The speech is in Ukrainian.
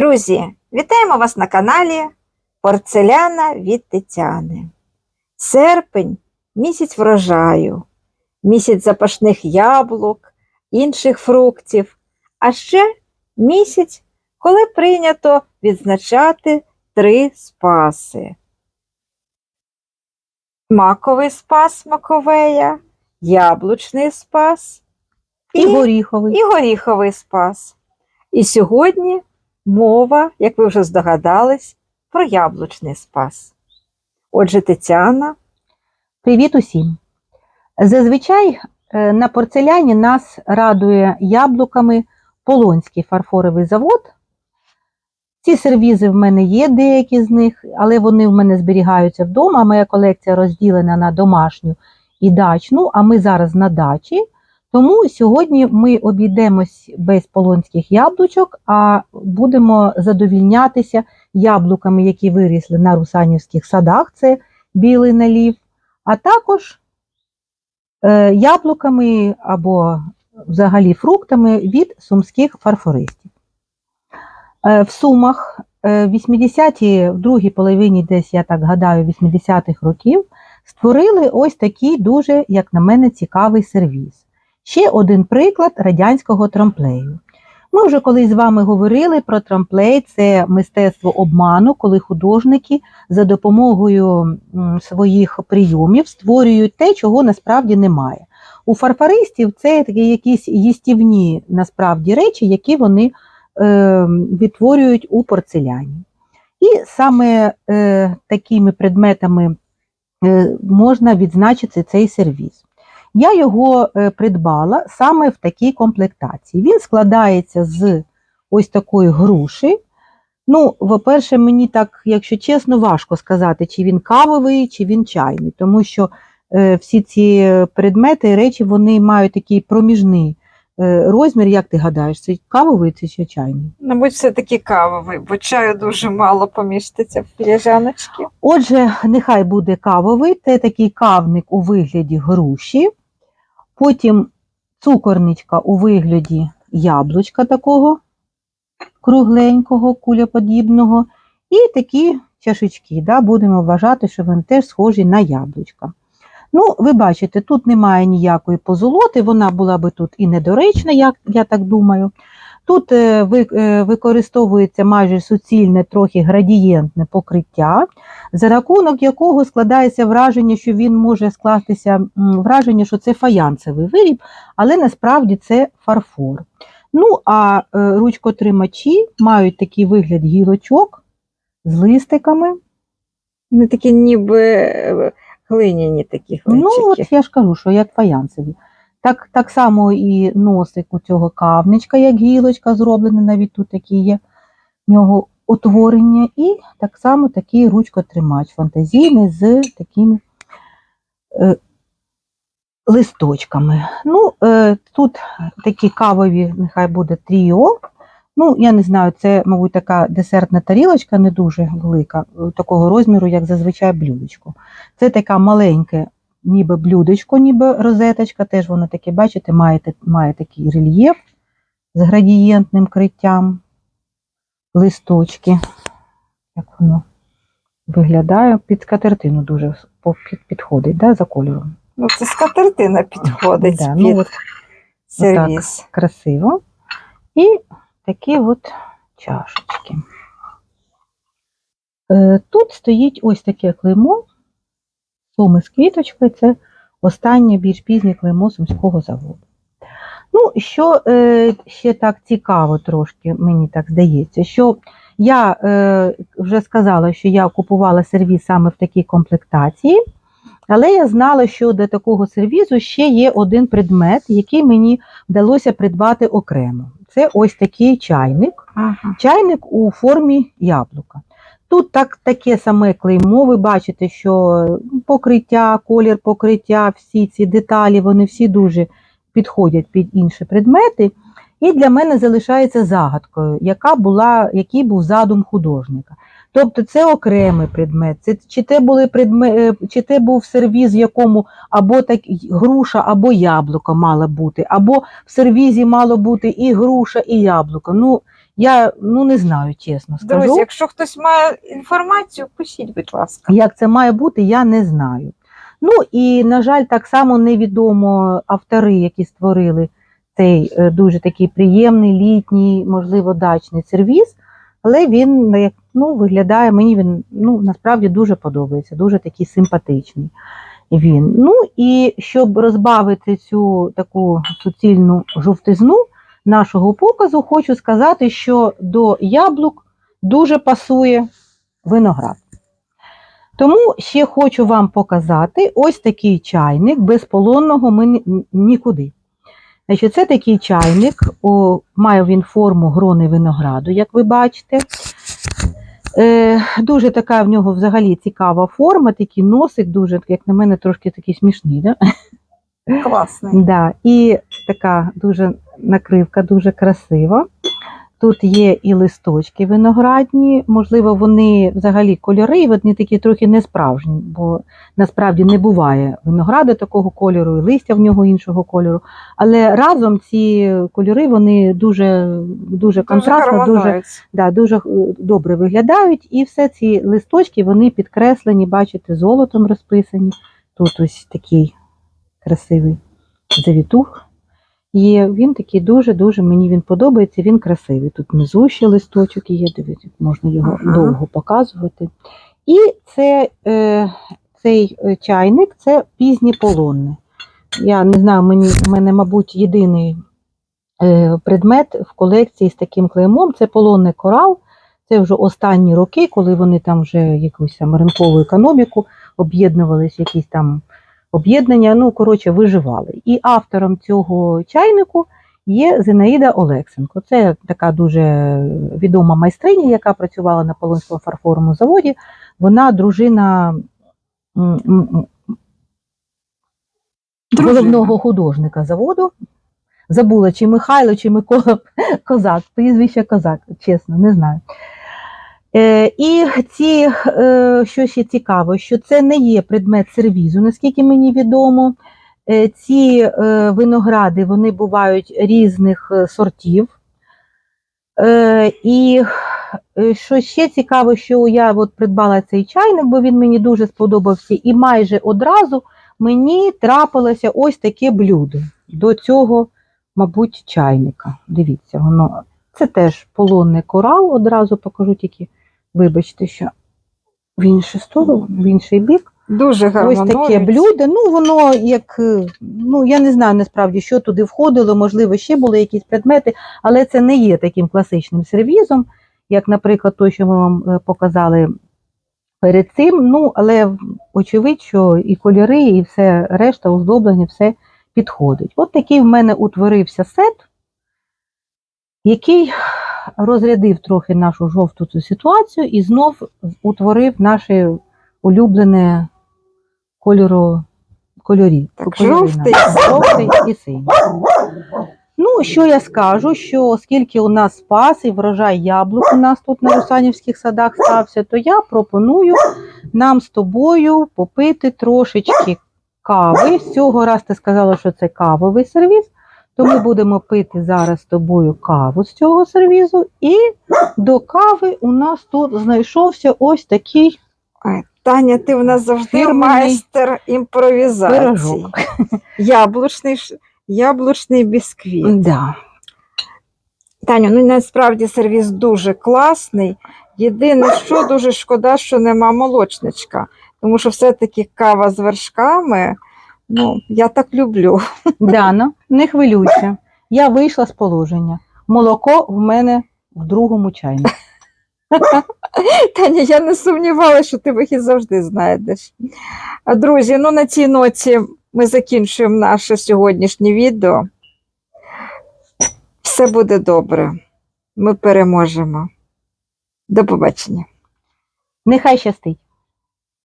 Друзі, вітаємо вас на каналі Порцеляна від Тетяни. Серпень місяць врожаю, місяць запашних яблук, інших фруктів, а ще місяць, коли прийнято відзначати три спаси. Маковий спас Маковея, яблучний спас І горіховий. і горіховий спас. І сьогодні мова, як ви вже здогадались, про яблучний спас. Отже, Тетяна, Привіт усім! Зазвичай е, на порцеляні нас радує яблуками Полонський фарфоровий завод. Ці сервізи в мене є, деякі з них, але вони в мене зберігаються вдома. Моя колекція розділена на домашню і дачну, а ми зараз на дачі. Тому сьогодні ми обійдемось без полонських яблучок, а будемо задовільнятися яблуками, які вирісли на русанівських садах. Це білий налів, а також е, яблуками або взагалі фруктами від сумських фарфористів. Е, в Сумах е, в 80-ті, в другій половині, десь я так гадаю, 80-х років, створили ось такий дуже, як на мене, цікавий сервіс. Ще один приклад радянського трамплею. Ми вже колись з вами говорили про трамплей, це мистецтво обману, коли художники за допомогою своїх прийомів створюють те, чого насправді немає. У фарфаристів це такі якісь їстівні насправді речі, які вони е, відтворюють у порцеляні. І саме е, такими предметами е, можна відзначити цей сервіс. Я його е, придбала саме в такій комплектації. Він складається з ось такої груші. Ну, по-перше, мені так, якщо чесно, важко сказати, чи він кавовий, чи він чайний, тому що е, всі ці предмети і речі вони мають такий проміжний е, розмір, як ти гадаєш, це кавовий чи чайний? мабуть, все-таки кавовий, бо чаю дуже мало поміститься в філіжаночки. Отже, нехай буде кавовий, це такий кавник у вигляді груші, потім цукорничка у вигляді яблучка такого кругленького, куляподібного. і такі чашечки. Да, будемо вважати, що вони теж схожі на яблучка. Ну, ви бачите, тут немає ніякої позолоти, вона була би тут і недоречна, як я так думаю. Тут е, е, використовується майже суцільне, трохи градієнтне покриття, за рахунок якого складається враження, що він може скластися враження, що це фаянсовий виріб, але насправді це фарфор. Ну, а е, ручкотримачі мають такий вигляд гілочок з листиками. Вони такі ніби глиняні такі Ну, от я ж кажу, що як фаянсові. Так, так само і носик у цього кавничка, як гілочка зроблена, навіть тут такі є в нього утворення, і так само такий ручкотримач фантазійний з такими е, листочками. Ну, е, тут такі кавові, нехай буде тріо. Ну, я не знаю, це, мабуть, така десертна тарілочка, не дуже велика, е, такого розміру, як зазвичай блюдечко. Це така маленьке, ніби блюдечко, ніби розеточка, теж воно таке, бачите, має, має такий рельєф з градієнтним криттям, листочки. Як воно виглядає, під скатертину дуже підходить, да, за кольором. Ну, це скатертина підходить Да, під ну, от, сервіс. красиво. І такі от чашечки. Е, Тут стоїть ось таке клеймо, суми з квіточкою, це останнє більш пізнє клеймо Сумського заводу. Ну, що е, ще так цікаво трошки, мені так здається, що я е, вже сказала, що я купувала сервіс саме в такій комплектації, але я знала, що до такого сервізу ще є один предмет, який мені вдалося придбати окремо. Це ось такий чайник. Ага. Чайник у формі яблука. Тут так, таке саме клеймо, ви бачите, що покриття, колір покриття, всі ці деталі, вони всі дуже підходять під інші предмети. І для мене залишається загадкою, яка була, який був задум художника. Тобто це окремий предмет, це, чи, те були предмет, е, чи те був сервіз, в якому або так груша, або яблуко мало бути, або в сервізі мало бути і груша, і яблуко. Ну, Я ну не знаю, чесно скажу. Друзі, якщо хтось має інформацію, пишіть, будь ласка. Як це має бути, я не знаю. Ну і, на жаль, так само невідомо автори, які створили цей е, дуже такий приємний літній, можливо, дачний сервіс, але він ну, виглядає, мені він ну, насправді дуже подобається, дуже такий симпатичний. Він. Ну і щоб розбавити цю таку суцільну жовтизну нашого показу, хочу сказати, що до яблук дуже пасує виноград. Тому ще хочу вам показати ось такий чайник. Без полонного ми нікуди. Значить, це такий чайник, о, має він форму грони винограду, як ви бачите. Е, дуже така в нього взагалі цікава форма, такий носик, дуже, як на мене, трошки такий смішний. Да? Класний. Да, і така дуже накривка, дуже красива. Тут є і листочки виноградні, можливо, вони взагалі кольори, і вони такі трохи несправжні, бо насправді не буває винограду такого кольору, і листя в нього іншого кольору. Але разом ці кольори вони дуже, дуже контрастно, дуже, гармонується. да, дуже е, добре виглядають. І все ці листочки вони підкреслені, бачите, золотом розписані. Тут ось такий красивий завітух є. Він такий дуже-дуже мені він подобається, він красивий. Тут внизу ще листочок є, дивіться, можна його Ага. довго показувати. І це, е, цей е, чайник це пізнє полонне. Я не знаю, мені, в мене, мабуть, єдиний е, предмет в колекції з таким клеймом це полонний корал. Це вже останні роки, коли вони там вже якусь там ринкову економіку об'єднувались, якісь там об'єднання, ну, коротше, виживали. І автором цього чайнику є Зинаїда Олексенко. Це така дуже відома майстриня, яка працювала на Полонському фарфоровому заводі. Вона дружина Дружина. головного художника заводу. Забула, чи Михайло, чи Микола Козак, прізвище Козак, чесно, не знаю. Е, і ці, е, що ще цікаво, що це не є предмет сервізу, наскільки мені відомо. Е, ці виногради вони бувають різних сортів. І що ще цікаво, що я от придбала цей чайник, бо він мені дуже сподобався, і майже одразу мені трапилося ось таке блюдо до цього, мабуть, чайника. Дивіться, воно це теж полонний корал, одразу покажу тільки, вибачте, що в іншу сторону, в інший бік. Дуже Ось гармонується. таке блюдо. Ну, воно як, е, ну я не знаю насправді, що туди входило, можливо, ще були якісь предмети, але це не є таким класичним сервізом, як, наприклад, той, що ми вам е, показали перед цим. Ну, але очевидь, що і кольори, і все решта, оздоблення, все підходить. От такий в мене утворився сет, який розрядив трохи нашу жовту цю ситуацію і знов утворив наше улюблене кольору, кольорі. Жовтий. жовтий і синій. Ну, що я скажу, що оскільки у нас спас і врожай яблук у нас тут на Русанівських садах стався, то я пропоную нам з тобою попити трошечки кави. З цього раз ти сказала, що це кавовий сервіс, то ми будемо пити зараз з тобою каву з цього сервізу. І до кави у нас тут знайшовся ось такий Ой, Таня, ти в нас завжди Фірменний майстер імпровізації. пирожок. Яблучний, ш- яблучний бісквіт. Да. Таню, ну насправді сервіс дуже класний. Єдине, що дуже шкода, що нема молочничка. Тому що все-таки кава з вершками, ну, я так люблю. Дана, не хвилюйся. Я вийшла з положення. Молоко в мене в другому чайнику. Таня, я не сумнівалася, що ти вихід завжди знайдеш. Друзі, ну на цій ноті ми закінчуємо наше сьогоднішнє відео. Все буде добре. Ми переможемо. До побачення. Нехай щастить.